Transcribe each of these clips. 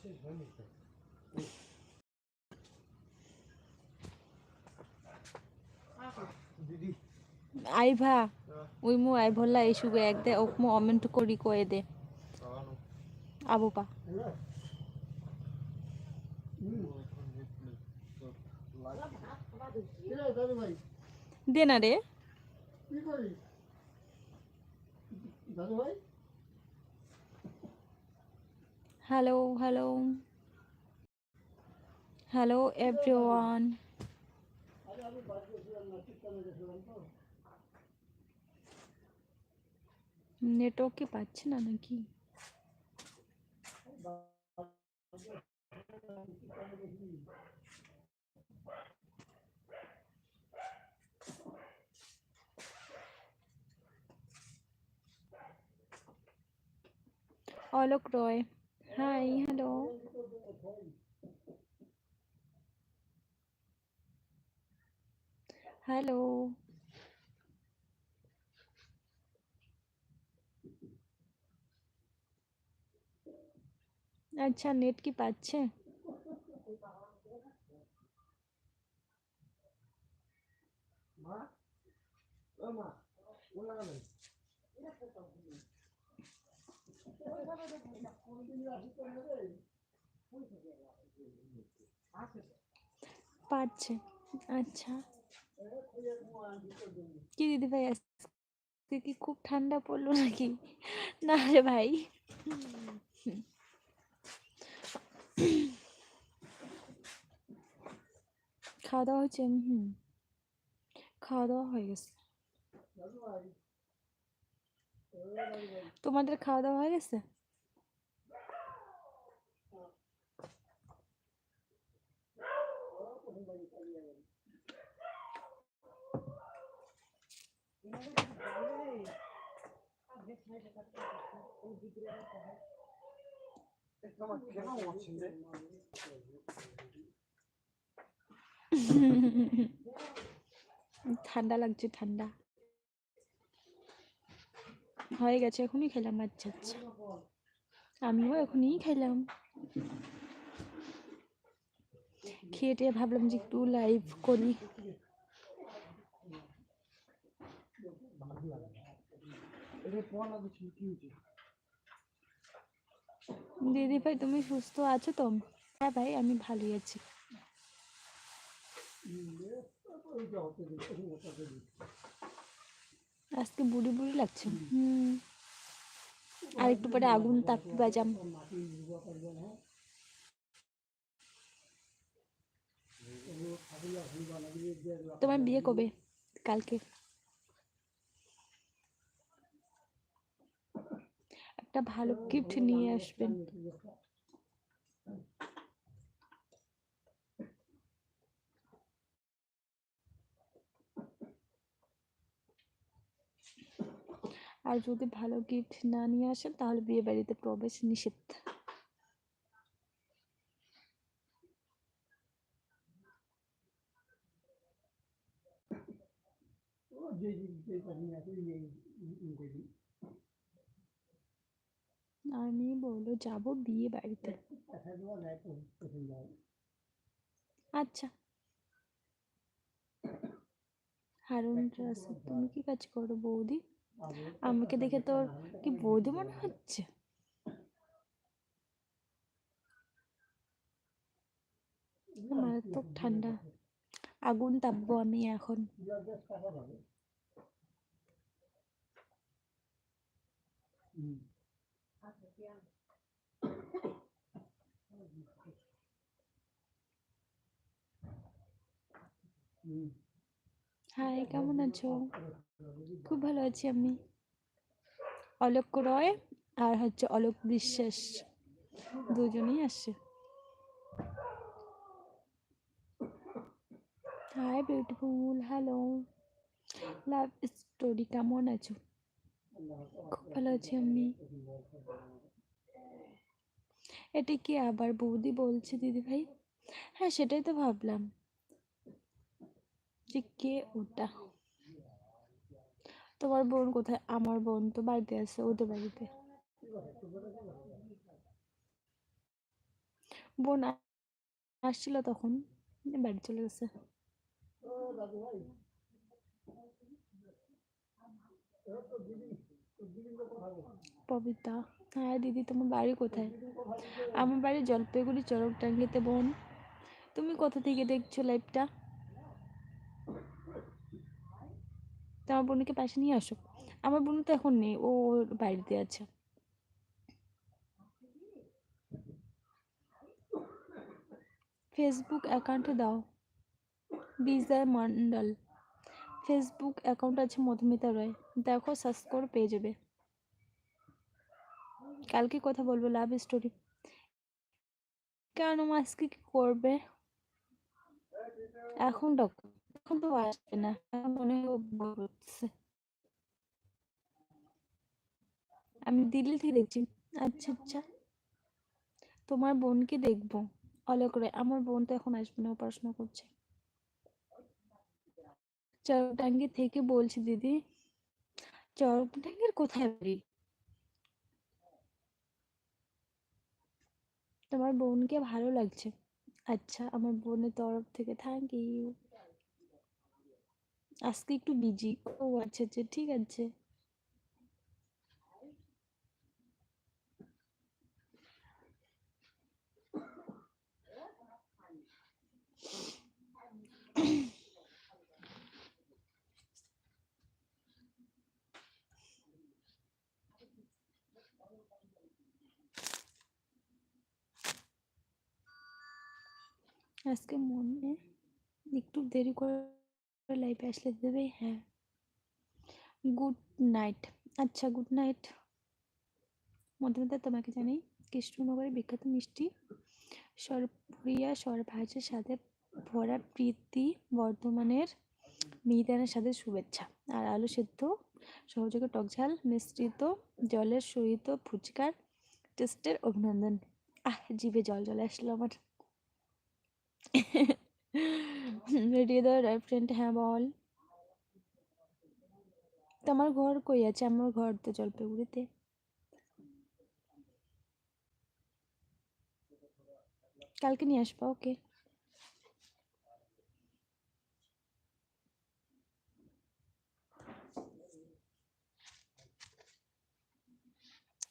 শেষ হয়নি আইভা উই মু আই ভল্লা ইসুগে একদে ওক মু অমেন্ট করি কয়ে দে। আবু পা। দে না রে। কি করিস? দাদু ভাই? Hello hello hello everyone network কি পাচ্ছে না নাকি? Alok Roy hi hello hello আচ্ছা নেট কি পাচ্ছে মা ও মা পাচ্ছে আচ্ছা। কি দিদি ভাই, আজকে কি খুব ঠান্ডা পড়ল নাকি? না রে ভাই। খাওয়া দাওয়া হচ্ছে হুম। খাওয়া দাওয়া হয়ে গেছে। তোমাদের খাওয়া দাওয়া হয়ে গেছে? ঠান্ডা লাগছে ঠান্ডা। হয়ে গেছে, এখনই খেলাম আচ্ছা আচ্ছা। আমিও এখনই খেলাম। খেয়ে টেয়ে ভাবলাম যে একটু লাইভ করি। দিদি ভাই, তুমি সুস্থ আছো তো? হ্যাঁ ভাই, আমি ভালোই আছি। আজকে বুড়ি বুড়ি লাগছে। হুম। আর একটু পরে আগুন তাপি বাজাম। তোমার বিয়ে কবে? কালকে। একটা ভালো গিফট নিয়ে আসবেন। আর যদি ভালো গিফট না নিয়ে আসেন, তাহলে বিয়ে বাড়িতে প্রবেশ নিষেধ। আমি বলল, যাব বিয়ে বাড়িতে। আচ্ছা। হারুন তুমি কি কাজ করো বৌদি? আমাকে দেখে তোর কি বৌদি মনে হচ্ছে? মারাত্মক ঠান্ডা আগুন তাপবো আমি এখন। হুম। হাই, কেমন আছো? খুব ভালো আছি আমি। অলোক রয় আর হচ্ছে অলোক বিশ্বাস দুজনেই আসছে। Hi beautiful hello love story কেমন আছো? খুব ভালো আছি আমি। এটা কি আবার বৌদি বলছে দিদি ভাই হ্যাঁ সেটাই তো ভাবলাম। যে কে ওটা? তোমার বোন কোথায়? আমার বোন তো বাড়িতে আছে ওদের বাড়িতে। বোন আসছিল তখন বাড়ি চলে গেছে। পবিতা হ্যাঁ দিদি, তোমার বাড়ি কোথায়? আমার বাড়ি জলপাইগুড়ি চরকটাঙ্গিতে বোন। তুমি কোথা থেকে দেখছ লাইভটা তো আমার বোনকে পাশে নিয়ে আসো আমার বোন তো এখন নেই, ও বাড়িতে আছে। ফেসবুক অ্যাকাউন্টে দাও। বিজয় মন্ডল ফেসবুক অ্যাকাউন্ট আছে মধুমিতা রয়। দেখো সার্চ করে পেয়ে যাবে। কালকে কথা বলব লাভ স্টোরি কেন আজকে কি করবে? এখন ডাকো এখন আমি থেকে দেখছি। আচ্ছা আচ্ছা। তোমার বোনকে দেখব। করে। আমার বোন তো এখন আসবে না করছে। থেকে বলছি, দিদি। চরকটাঙ্গির কোথায় বাড়ি? তোমার বোনকে ভালো লাগছে। আচ্ছা আমার বোনের তরফ থেকে থ্যাংক ইউ আজকে একটু বিজি ও আচ্ছা আচ্ছা ঠিক আছে। আজকে মনে একটু দেরি করে লাইভে আসলে দেবে? হ্যাঁ। গুড নাইট আচ্ছা গুড নাইট মধ্যমতা তোমাকে জানাই কৃষ্ণনগরের বিখ্যাত মিষ্টি সরপুরিয়া সরভাজের সাথে ভরা প্রীতি বর্ধমানের মিহিদানের সাথে শুভেচ্ছা। আর আলু সেদ্ধ সহযোগে টক ঝাল, মিশ্রিত জলের সহিত ফুচকার টেস্টের অভিনন্দন। আহ, জিভে জল জলে আসলো আমার। হৃদয় ফ্রেন্ড হ্যাঁ বল তোমার ঘর কই আছে? আমার ঘর তো জলপাইগুড়িতে। কালকে নিয়ে আসবা ওকে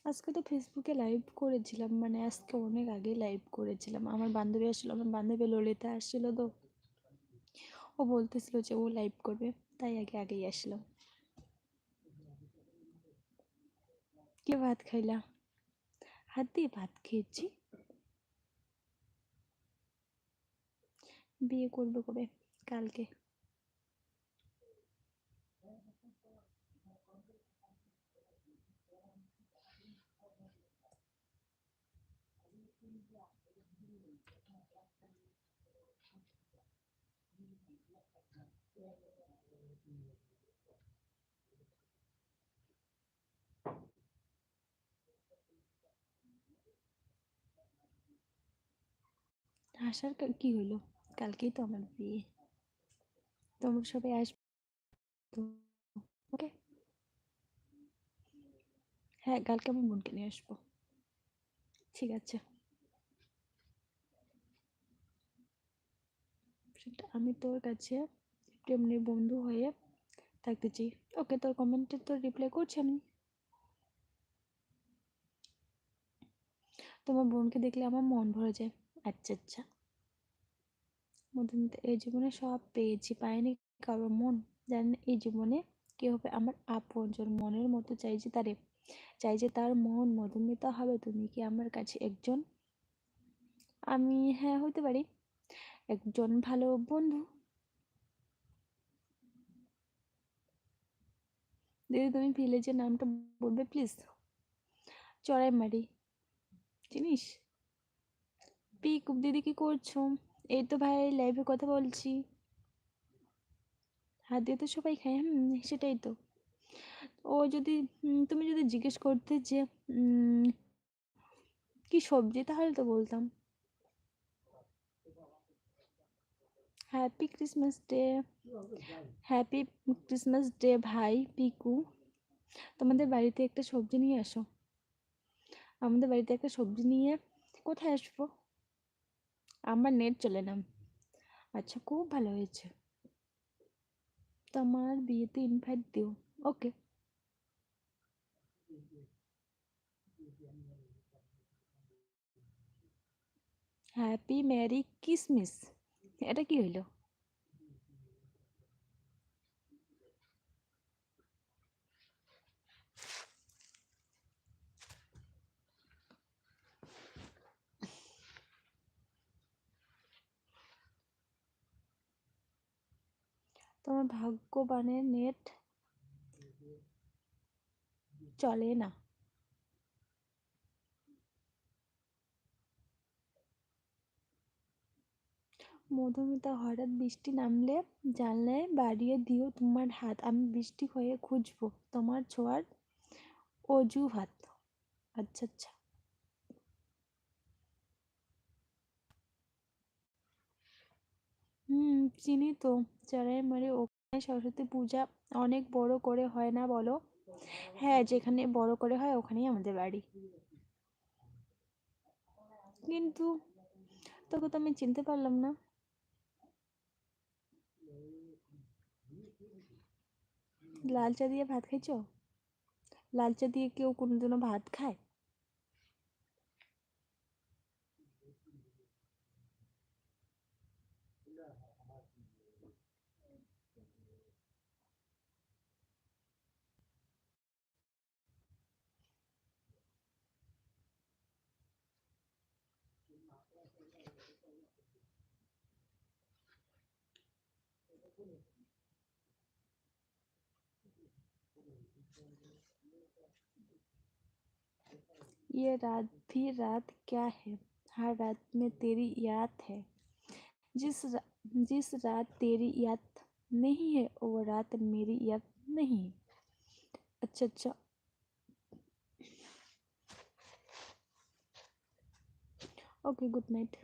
আজকে তো ফেসবুকে লাইভ করেছিলাম মানে আজকে অনেক আগে লাইভ করেছিলাম। আমার বান্ধবী আসলো, আমার বান্ধবী ললিতা আসছিল তো। ও বলতেছিল যে ও লাইভ করবে, তাই আগে আগেই আসলো। কে ভাত খাইলা? হাত দিয়ে ভাত খেয়েছি। বিয়ে করবে কবে? কালকে। আসার কা- হলো কালকেই তো আমার বিয়ে। তোমরা সবাই আসবে ওকে? হ্যাঁ কালকে আমি বোনকে নিয়ে আসব। ঠিক আছে। আমি তোর কাছে এমনি বন্ধু হয়ে থাকতে চাই। ওকে, তোর কমেন্টে তো রিপ্লাই করছি আমি। তোমার বোনকে দেখলে আমার মন ভরে যায়। আচ্ছা আচ্ছা। মধুমিতা, এই জীবনে সব পেয়েছি, পাইনি কারও মন। জানেন এই জীবনে কে হবে? আমার আপনজন মনের মতো চাই যে তারে, চাই যে তার মন। মধুমিতা, হবে তুমি কি আমার কাছে একজন? আমি হ্যাঁ হতে পারি। একজন ভালো বন্ধু। দিদি তুমি ভিলেজের নামটা বলবে প্লিজ চড়াইমারি চিনিস পিক দিদি কি করছ? এই তো ভাই লাইভে কথা বলছি। হাত দিয়ে তো সবাই খায়, হুম, সেটাই তো। ও যদি তুমি যদি জিজ্ঞেস করতে যে কি সবজি, তাহলে তো বলতাম। Happy Christmas day happy Christmas day ভাই, পিকু। তোমাদের বাড়িতে একটা সবজি নিয়ে আসো। আমাদের বাড়িতে একটা সবজি নিয়ে কোথায় আসব? আমার নেট চলে না আচ্ছা খুব ভালো হয়েছে। তোমার বিয়েতে ইনভাইট দিও। ওকে হ্যাপি ম্যারি কিসমিস এটা কি হইল? তোমার ভাগ্যবানের নেট চলে না। মধুমিতা, হঠাৎ বৃষ্টি নামলে জানলায় বাড়িয়ে দিও তোমার হাত, আমি বৃষ্টি হয়ে খুঁজবো তোমার ছোঁয়ার অজুহাত। আচ্ছা আচ্ছা। হুম, চিনি তো চারাই মারে ওখানে সরস্বতী পূজা অনেক বড় করে হয় না বলো? হ্যাঁ যেখানে বড় করে হয় ওখানেই আমাদের বাড়ি। কিন্তু তোকে তো আমি চিনতে পারলাম না। লাল চা দিয়ে ভাত খাইছো লাল চা দিয়ে কেউ কোনোদিনও ভাত খায় ये रात भी रात क्या है? हर रात में तेरी याद है। जिस रा, जिस रात तेरी याद नहीं है वो रात मेरी याद नहीं। है अच्छा अच्छा। Okay good night